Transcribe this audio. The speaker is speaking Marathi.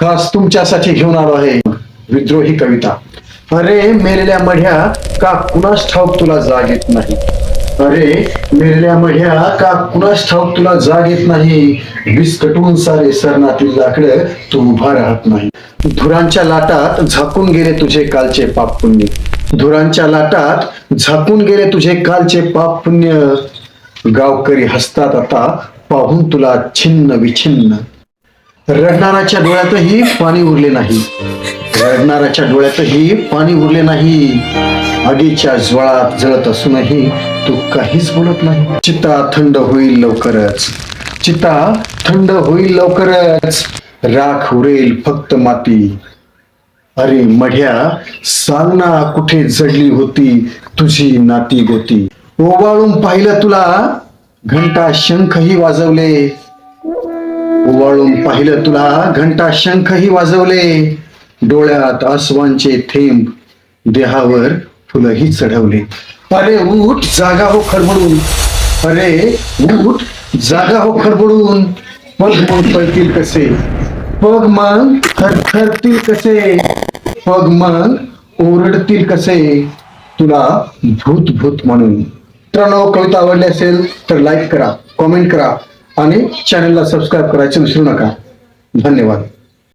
खास तुमच्यासाठी घेऊन आलो आहे विद्रोही कविता. अरे मेलेल्या मढ्या का कुणास ठाऊक तुला जाग येत नाही? अरे मेलेल्या मढ्या का कुणास ठाऊक तुला जाग येत नाही? विस्कटून सारे सरणातील लाकडं तू उभा राहत नाही. धुरांच्या लाटात झाकून गेले तुझे कालचे पाप पुण्य. धुरांच्या लाटात झाकून गेले तुझे कालचे पाप पुण्य. गावकरी हसतात आता पाहून तुला छिन्न विछिन्न. रडणाराच्या डोळ्यातही पाणी उरले नाही. रडणाराच्या डोळ्यातही पाणी उरले नाही. आगीच्या ज्वाळात जळत असूनही तू काहीच बोलत नाही. चिता थंड होईल लवकरच. चिता थंड होईल लवकरच. राख उरेल फक्त माती. अरे मढ्या सांग ना कुठे जडली होती तुझी नाती गोती. ओवाळून पाहिलं तुला? घंटा शंखही वाजवले. वळून पाहिलं तुला घंटा शंखही वाजवले. डोळ्यात आसवांचे थेंब देहावर फुलंही चढवले. अरे उठ जागा हो खडबडून अरे उठ जागा हो खडबडून पग मग पळतील कसे. पग मग थरथरतील कसे. पग मग ओरडतील कसे. तुला भूत भूत म्हणून. मित्रांनो कविता आवडली असेल तर लाईक करा कॉमेंट करा. आणि चॅनलला सबस्क्राईब करायचं विसरू नका. धन्यवाद.